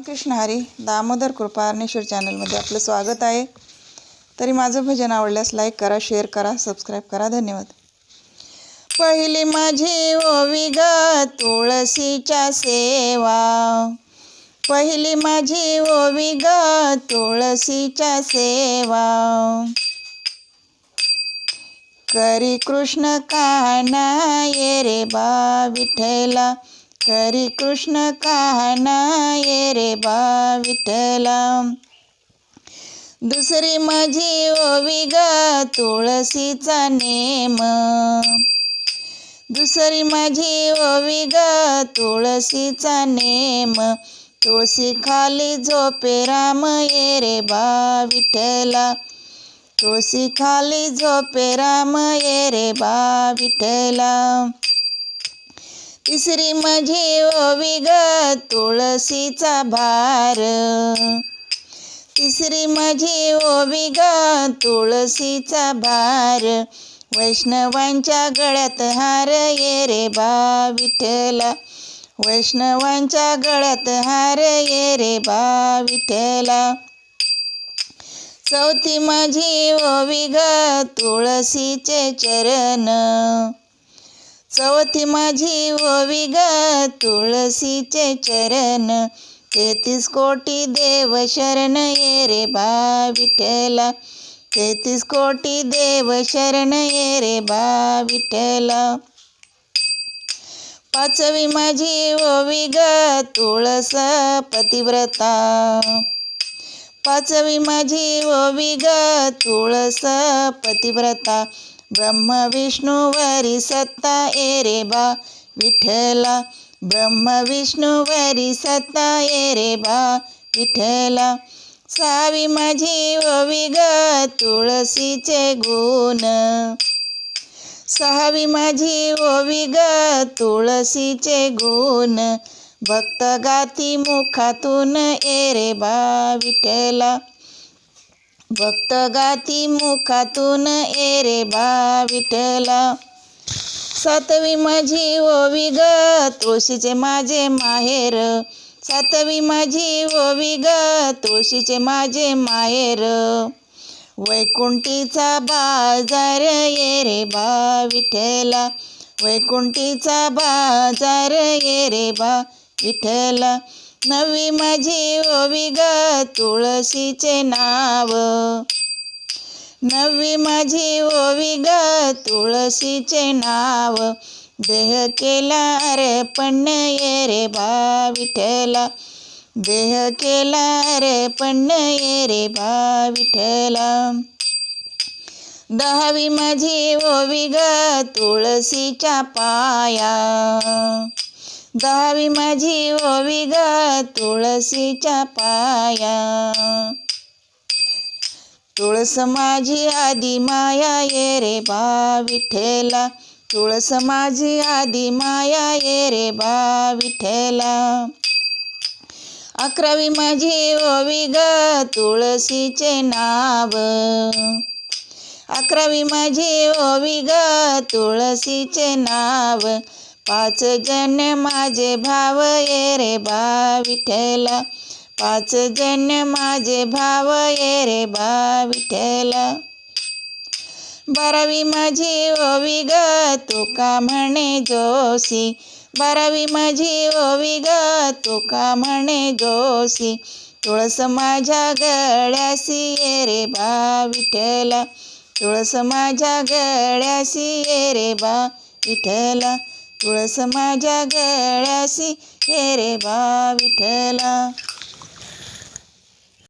रामकृष्ण हरी दामोदर कृपा अर्णेश्वर चॅनलमध्ये आपलं स्वागत आहे. तरी माझं भजन आवडल्यास लाईक करा शेअर करा सबस्क्राईब करा. धन्यवाद. पहिली माझी ओवी ग तुळशीच्या सेवा. पहिली माझी ओवी ग तुळशीच्या सेवा. करी कृष्ण काना ये रे बा विठ्ठला. हरी कृष्ण काना ये रे बा विठला दुसरी माझी ओवी ग तुळशीचा नेम. दुसरी माझी ओवी ग तुळशीचा नेम. तुळशी खाली झोपे राम ये रे बा विठ्ठला. तुळशी खाली झोपे राम ये रे बा विठ्ठला. तिसरी मजे ओवी ग तुळशीचा भार. तिसरी माझी ओवी ग तुळशीचा भार. वैष्णवांच्या गळ्यात हार ये रे बा विठ्ठला. वैष्णवांच्या गळ्यात हार ये रे बा विठ्ठला. चौथी माझी ओवी ग तुळशीचे चरण. चौथी माझी ओवी ग तुळशीचे चरण. तेहतीस कोटी देव शरण ये रे बा विठ्ठला. तेहतीस कोटी देव शरण ये रे बा विठ्ठला. पाचवी माझी ओवी ग तुळस पतिव्रता. पाचवी माझी ओवी ग तुळस पतिव्रता. ब्रह्म विष्णू वरी सत्ता ए रे बा. विठ्ठला. ब्रह्म विष्णू वरी सत्ता ए रे बा. विठ्ठला. सावी माझी ओवी ग तुळशीचे गुण. सहावी माझी ओवी ग तुळशीचे गुण. भक्त गाती मुखातून ए रे बा. विठ्ठला. भक्त गाती मुखातून ए रे बा विठ्ठला. सातवी माझी ओवी ग तुळशीचे माझे माहेर. सातवी माझी ओवी ग तुळशीचे माझे माहेर. वैकुंठीचा बाजार ये रे बा विठ्ठला. वैकुंठीचा बाजार ये रे बा विठला नवी माझी ओवी ग तुळशीचे नाव. नवी माझी ओवी ग तुळशीचे नाव. देह केला रे पण ये रे बा देह केला रे पण ये रे बा विठला दहावी माझी ओवी ग तुळशीच्या पाया. दहावी माझी ओवी ग तुळशीच्या पाया. तुळस माझी आदी माया ये रे बा विठेला तुळस माझी आदी माया ये रे बा विठेला अकरावी माझी ओवी ग तुळशीचे नाव. अकरावी माझी ओवी ग तुळशीचे नाव. पाच जण माझे भाव ये रे बा विठ्ठला. पाच जण माझे भाव ये रे बा विठ्ठला. बारावी माझी ओवी ग तुका म्हणे जोशी? बारावी माझी ओवी ग तुका म्हणे जोशी? तुळस माझ्या गळ्यासी ये रे बा विठ्ठला. तुळस माझ्या गळ्यासी ये रे बा विठ्ठला. तुळस माझ्या गळ्याशी हे रे बा विठला